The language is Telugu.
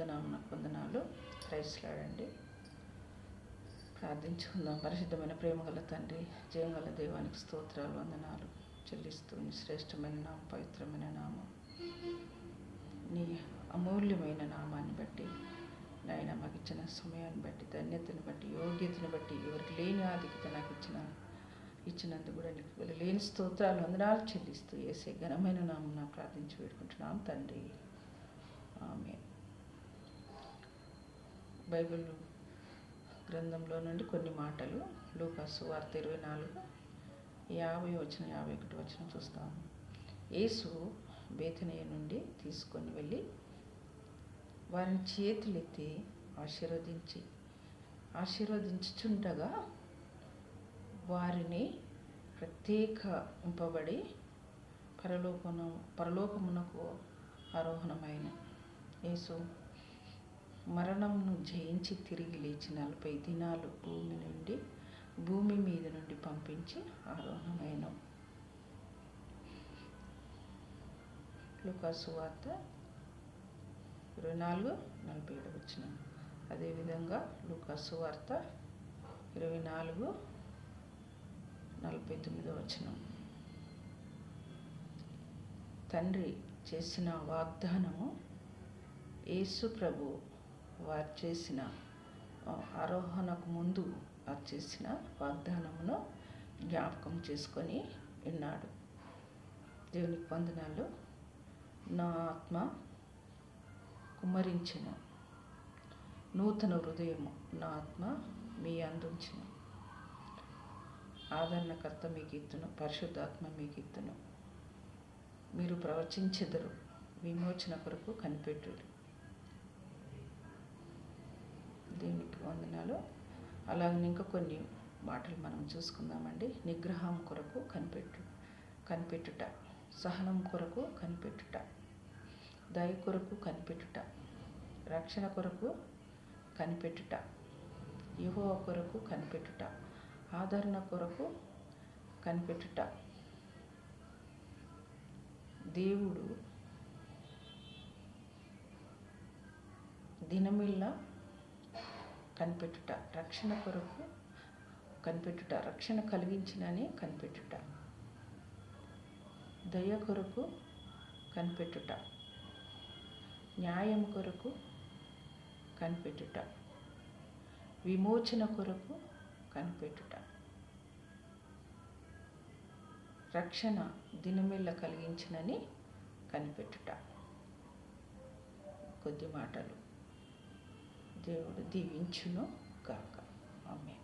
పరిశుద్ధనామన వందనాలు. క్రైస్తలాడండి. ప్రార్థించుకుందాం. పరిశుద్ధమైన ప్రేమగల తండ్రి జయగల దేవానికి స్తోత్రాలు వందనాలు చెల్లిస్తూ నీ శ్రేష్టమైన నామం పవిత్రమైన నామం నీ అమూల్యమైన నామాన్ని బట్టి నాయన మాకు ఇచ్చిన సమయాన్ని బట్టి ధన్యతను బట్టి యోగ్యతను బట్టి ఎవరికి లేని ఆధిక్యత నాకు ఇచ్చిన ఇచ్చినందుకు కూడా నీకు లేని స్తోత్రాలు వందనాలు చెల్లిస్తూ వేసే ఘనమైన నామం ప్రార్థించి వేడుకుంటున్నాం తండ్రి ఆమె బైబిల్ గ్రంథంలో నుండి కొన్ని మాటలు లూకాసు వార్త ఇరవై నాలుగు యాభై వచ్చిన యాభై ఒకటి వచ్చిన చూస్తాము. యేసు బేతనయ్య నుండి తీసుకొని వెళ్ళి వారిని చేతులెత్తి ఆశీర్వదించి ఆశీర్వదించుచుండగా వారిని ప్రత్యేకింపబడి పరలోకము పరలోకమునకు ఆరోహణమైన యేసు మరణంను జయించి తిరిగి లేచి నలభై దినాలు భూమి నుండి భూమి మీద నుండి పంపించి ఆరోహణమైన. లుకాసు వార్త ఇరవై నాలుగు నలభై ఏడు వచ్చిన. అదేవిధంగా లుకాసు వార్త ఇరవై నాలుగు నలభై తొమ్మిదో వచనం. తండ్రి చేసిన వాగ్దానము యేసు ప్రభు వారు చేసిన ఆరోహణకు ముందు వారు చేసిన వాగ్దానమును జ్ఞాపకం చేసుకొని విన్నాడు దేవునికి వందనాలు. నా ఆత్మ కుమ్మరించిన. నూతన హృదయము నా ఆత్మ మీ అందించిన. ఆదరణకర్త మీకు ఇత్తును పరిశుద్ధాత్మ మీకు ఇత్తును మీరు ప్రవచించెదరు విమోచన కొరకు కనిపెట్టుడు. దేవునికి వందనాలు. అలాగే ఇంకా కొన్ని మాటలు మనం చూసుకుందామండి. నిగ్రహం కొరకు కనిపెట్టు కనిపెట్టుట. సహనం కొరకు కనిపెట్టుట. దయ కొరకు కనిపెట్టుట. రక్షణ కొరకు కనిపెట్టుట. యువ కొరకు కనిపెట్టుట. ఆదరణ కొరకు కనిపెట్టుట. దేవుడు దినమిల్ల కనిపెట్టుట రక్షణ కొరకు కనిపెట్టుట రక్షణ కలిగించినని కనిపెట్టుట. దయ కొరకు కనిపెట్టుట. న్యాయం కొరకు కనిపెట్టుట. విమోచన కొరకు కనిపెట్టుట. రక్షణ దినమిల్ల కలిగించినని కనిపెట్టుట. కొద్ది మాటలు. దేవుడు దీవించును గాక ఆమె